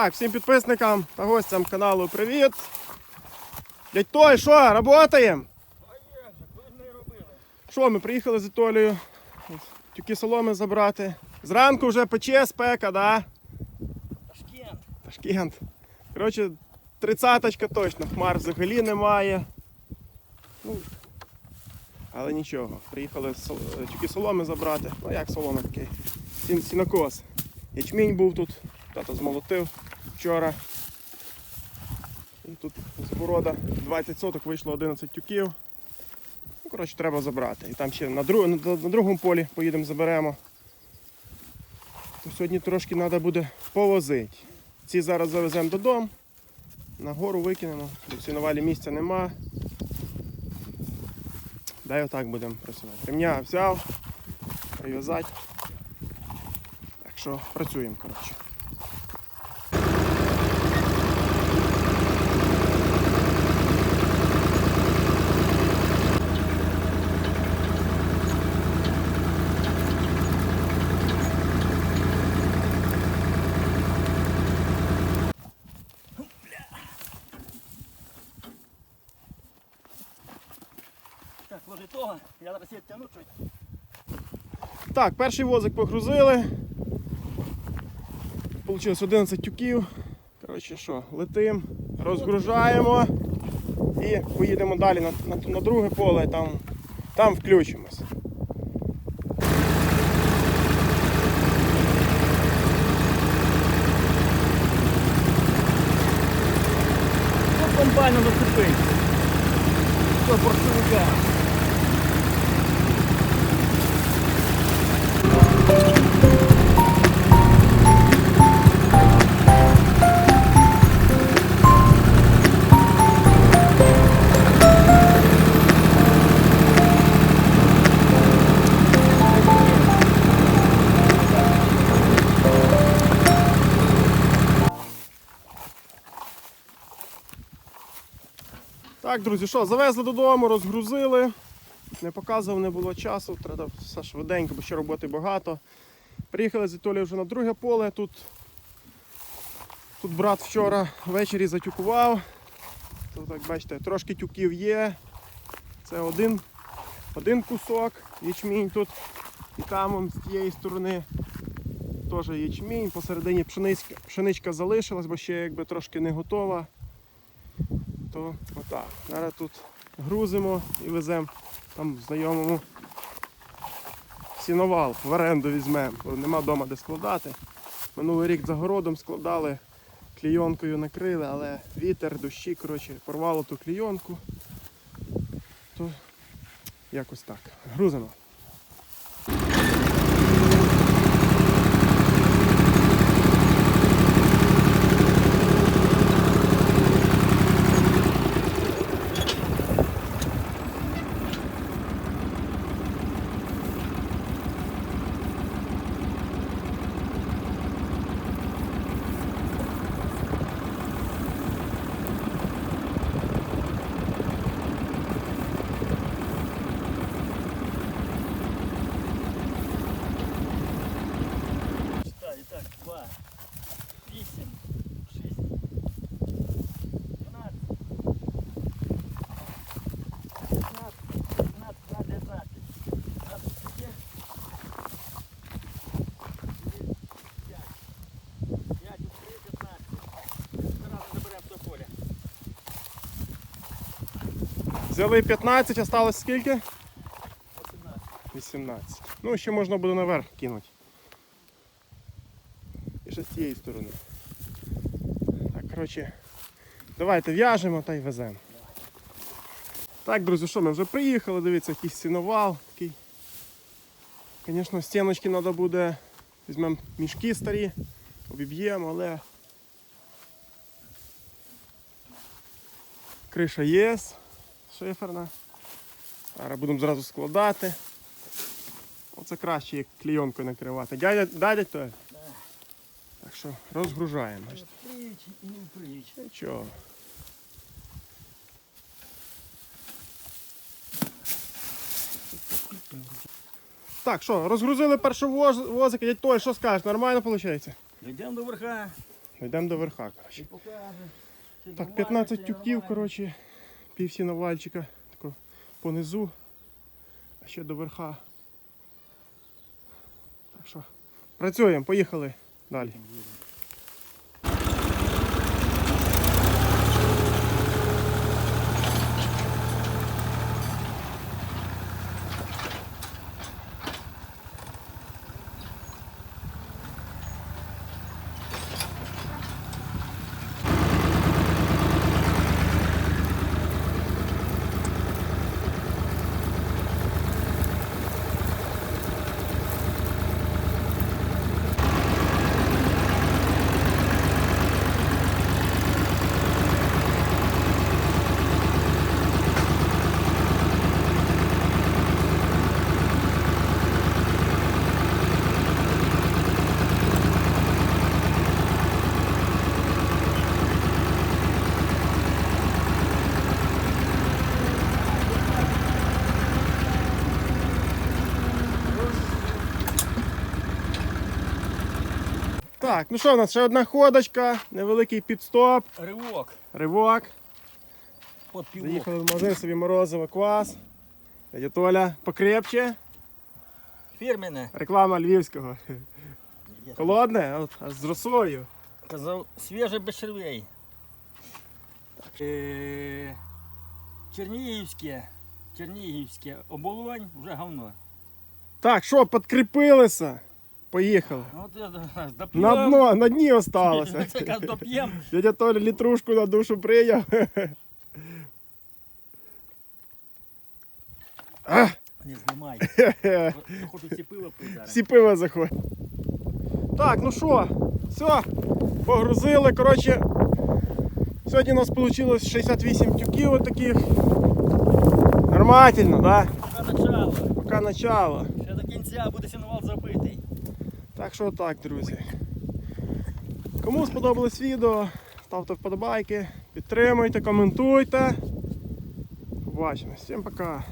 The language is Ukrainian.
Так, всім підписникам та гостям каналу привіт. Дядь Той, що, работаємо? Що, ми приїхали з Ітолією. Тюки соломи забрати. Зранку вже пече спека, да? Ташкент. Ташкент. Коротше, тридцяточка точно, хмар взагалі немає. Ну, але нічого, приїхали тюки соломи забрати. Ну як соломи такий? Сін- Сінокос. Ячмінь був тут, тато змолотив вчора. І тут з города 20 соток вийшло 11 тюків. Ну, коротше, треба забрати. І там ще на, друг, на, на другому полі поїдемо заберемо. То сьогодні трошки треба буде повозити. Ці зараз завеземо додому, на гору викинемо, бо в сіновалі місця нема. Дай отак будемо працювати. Ремня взяв, прив'язати. Так що працюємо, коротше. Я зараз я тягну чуть. Так, перший возик погрузили. Получилось 11 тюків. Коротше, що, летим, розгружаємо і поїдемо далі на, на, на друге поле, там, там включимось. Що комбайну зацепив? Що, борщовика? Так, друзі, що, завезли додому, розгрузили. Не показував, не було часу, треба все швиденько, бо ще роботи багато. Приїхали з Італії вже на друге поле. Тут, тут брат вчора ввечері затюкував. Тут, так бачите, трошки тюків є. Це один, один кусок, ячмінь тут. І там з тієї сторони теж ячмінь. Посередині пшеничка, пшеничка залишилась, бо ще якби трошки не готова то отак. Зараз тут грузимо і веземо там знайомому сіновал в оренду візьмемо, бо нема вдома де складати. Минулий рік за городом складали, клійонкою накрили, але вітер, дощі, коротше, порвало ту клійонку. То якось так. Грузимо. Взяли 15, осталось скільки? 18. 18. Ну, ще можна буде наверх кинути. І ще з цієї сторони. Так, коротше, давайте в'яжемо та й веземо. Так, друзі, що ми вже приїхали, дивіться, якийсь сіновал такий. Звісно, стіночки треба буде. Візьмемо мішки старі, обіб'ємо, але криша є, шиферна. Зараз будемо зразу складати. Оце краще як клійонкою накривати. Дядя, дядя то? Так що розгружаємо. І не. Нічого. Так, що, розгрузили першого воз- возика, дядь Толь, що скажеш, нормально виходить? Йдемо до верха. йдемо до верха. І Коротше. чи Так, нормально, 15 чи тюків, коротше, пів вальчика, тако понизу, а ще до верха. Так що, працюємо, поїхали далі. Так, ну що, у нас ще одна ходочка, невеликий підстоп, Ривок. ривок. Под півок. Заїхали в магазин собі морозиво квас. Дядя Толя покрепче. Фірменне. Реклама львівського. Холодне, от, аж з росою. Казав, свіже без червей. Е, Чернігівське. Чернігівське оболонь вже говно. Так, що, підкріпилися? Поїхали. Ну, от я доп'єм. На дно, на дні осталося. Доп'єм. Дядя Толя літрушку на душу прийняв. А, Не знімай. Хочу пиво пити. Всі пиво заходять. Так, ну що, все, погрузили. Коротше, сьогодні у нас вийшло 68 тюків отаких. Нормально, да? Поки начало. Поки начало. Ще до кінця буде сінувал забитий. Так що так, друзі. Кому сподобалось відео, ставте вподобайки, підтримуйте, коментуйте. Побачимось. Всім пока.